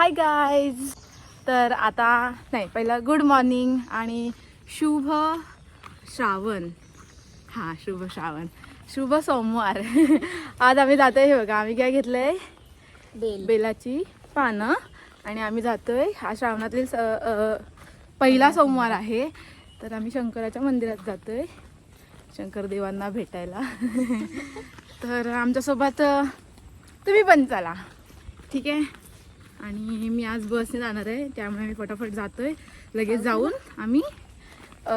Hi guys तर आता नाही पहिलं गुड मॉर्निंग आणि शुभ श्रावण. हां शुभ श्रावण. शुभ सोमवार. आज आम्ही जातोय हे बघा आम्ही काय घेतलंय? बेल. बेलाची पानं. आणि आम्ही जातोय हा श्रावणातील स- पहिला सोमवार आहे. तर आम्ही शंकराच्या मंदिरात जातोय. शंकर देवांना भेटायला. तर आमच्यासोबत तुम्ही पण चला. ठीक आहे? आणि मी आज बसने जाणार आहे त्यामुळे मी फटाफट जातोय. लगेच जाऊन आम्ही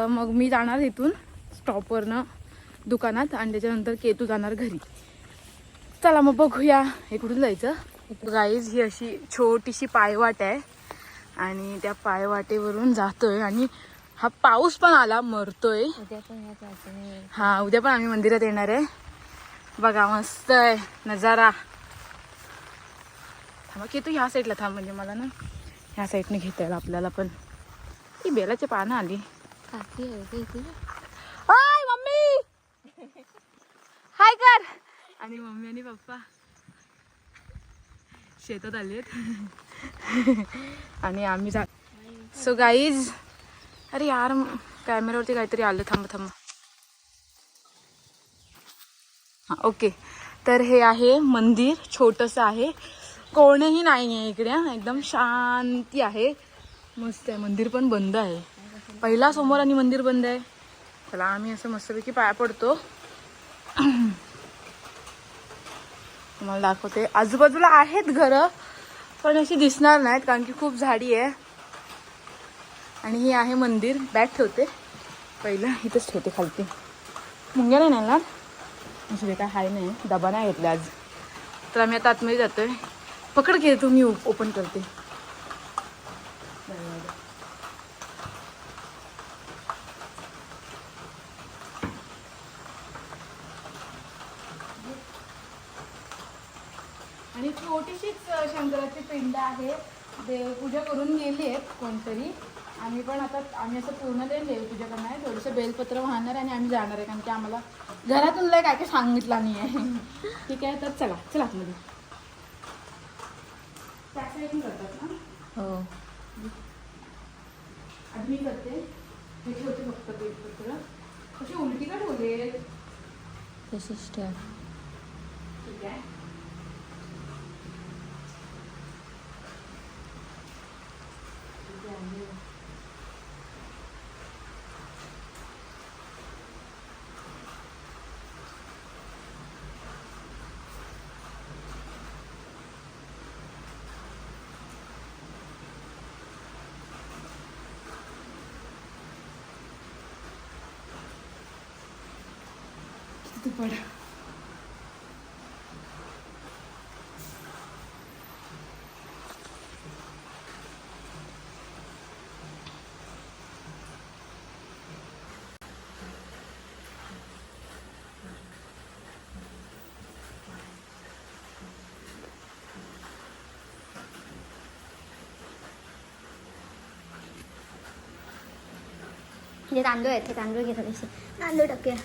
मग मी जाणार इथून स्टॉपवरनं दुकानात आणि त्याच्यानंतर केतू जाणार घरी. चला मग बघूया हे कुठून जायचं. गाईज ही अशी छोटीशी पायवाट आहे आणि त्या पायवाटेवरून जातोय आणि हा पाऊस पण आला मरतोय. हा उद्या पण आम्ही मंदिरात येणार आहे. बघा मस्त आहे नजारा. थांबा की तू ह्या साईडला थांब म्हणजे मला ना ह्या साईडने घेता येईल आपल्याला पण. ही बेलाची पानं आली. हाय मम्मी! हाय कर. आणि मम्मी आणि पप्पा. शेतात आलेत. आणि आम्ही जा सो गाईज अरे यार कॅमेऱ्यावरती काहीतरी आलं. थांबा थांबा. हां ओके तर हे आहे मंदिर छोटंसं आहे. कोणीही नाही आहे इकडे एकदम शांती आहे. मस्त आहे. मंदिर पण बंद आहे. पहिला समोर आणि मंदिर बंद आहे. चला आम्ही असं मस्तपैकी पाया पडतो. तुम्हाला दाखवते. आजूबाजूला आहेत घरं पण अशी दिसणार नाहीत कारण की खूप झाडी आहे. आणि हे आहे मंदिर. बॅग ठेवते. पहिलं इथंच ठेवते खालती. मुंग्या नाही नेणार. असं काय हाय नाही. डबा नाही घेतला आज. तर आम्ही आता आतमध्ये जातोय. पकड घे तू मी ओपन करते. आणि छोटीशीच शंकराची पिंड आहे. देवपूजा करून गेली आहेत कोणतरी. आम्ही पण आता आम्ही असं पूर्ण ते देवपूजा करणार. आहे थोडंसं बेलपत्र वाहणार आहे आणि आम्ही जाणार आहे कारण की आम्हाला घरातून काय काय सांगितलं नाही आहे ठीक आहे तर चला चला आतमध्ये त्या side ने करतात ना हो. आधी मी करते. हे ठेवते फक्त बेलपत्र कशी उलटी का ठेवले तशीच ठेव ठीक आहे. किती पडा जे तांदूळ आहेत ते तांदूळ घे थोडेसे तांदूळ टाकूया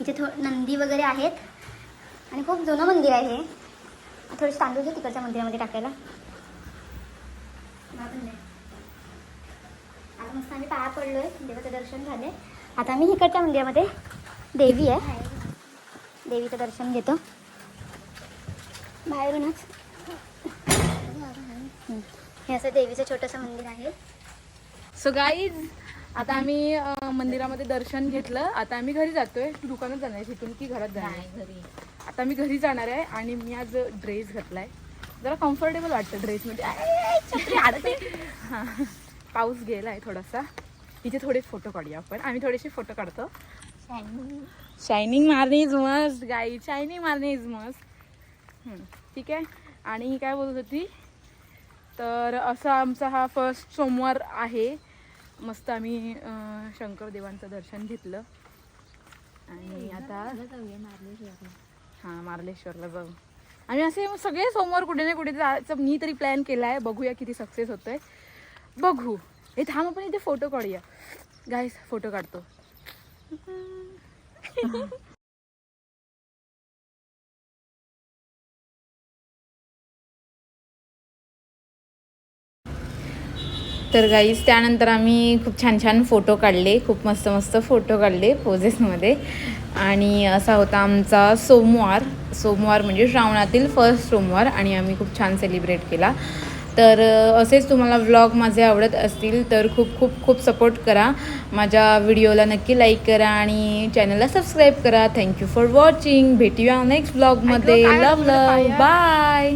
इथे थो नंदी वगैरे आहेत. आणि खूप जुनं मंदिर आहे हे. थोडेसे तांदूळ घे तिकडच्या मंदिरामध्ये टाकायला. नाही. आता मस्त आम्ही पाया पडलोय. देवाचं दर्शन झाले आता आम्ही इकडच्या मंदिरामध्ये देवी आहे. देवीचं दर्शन घेतो. बाहेरूनच. हे असं देवीचं छोटंसं मंदिर आहे. सो गाईज आता आम्ही अ, मंदिरामध्ये दर्शन घेतलं. आता आम्ही घरी जातोय. तू दुकानात जाणार आहे तिथून की घरात जाणार आहे? घरी. आता मी घरी जाणार आहे आणि मी आज ड्रेस घातलाय. जरा कम्फर्टेबल वाटतं ड्रेसमध्ये आय, छत्री अडकते. हा. पाऊस गेलाय थोडासा. इथे थोडे फोटो काढूया आपण. आम्ही थोडेसे फोटो काढतो. शायनिंग मारणे इज मस्त गाई शायनिंग मारणे इज मस्त हम्म, ठीक आहे. आणि ही काय बोलत होती? तर असा आमचा हा फर्स्ट सोमवार आहे. मस्त आम्ही अं, शंकर देवांचं दर्शन घेतलं. आणि आता हां मार्लेश्वरला जाऊ. आणि असे सगळे सोमवार कुठे ना कुठे जायचं मी तरी प्लॅन केला आहे बघूया किती सक्सेस होतोय. बघू. हे थांब आपण इथे फोटो काढूया. गाईस फोटो काढतो. तर गाईज त्यानंतर आम्ही खूप छान छान फोटो काढले खूप मस्त मस्त फोटो काढले पोझेसमध्ये आणि असा होता आमचा सोमवार. सोमवार म्हणजे श्रावणातील फर्स्ट सोमवार आणि आम्ही खूप छान सेलिब्रेट केला. तर असेच तुम्हाला व्लॉग माझे आवडत असतील तर खूप खूप खूप सपोर्ट करा. माझ्या व्हिडिओला नक्की लाईक करा आणि चॅनलला सबस्क्राईब करा. थँक्यू फॉर वॉचिंग भेटूया नेक्स्ट व्लॉगमध्ये लव लव बाय?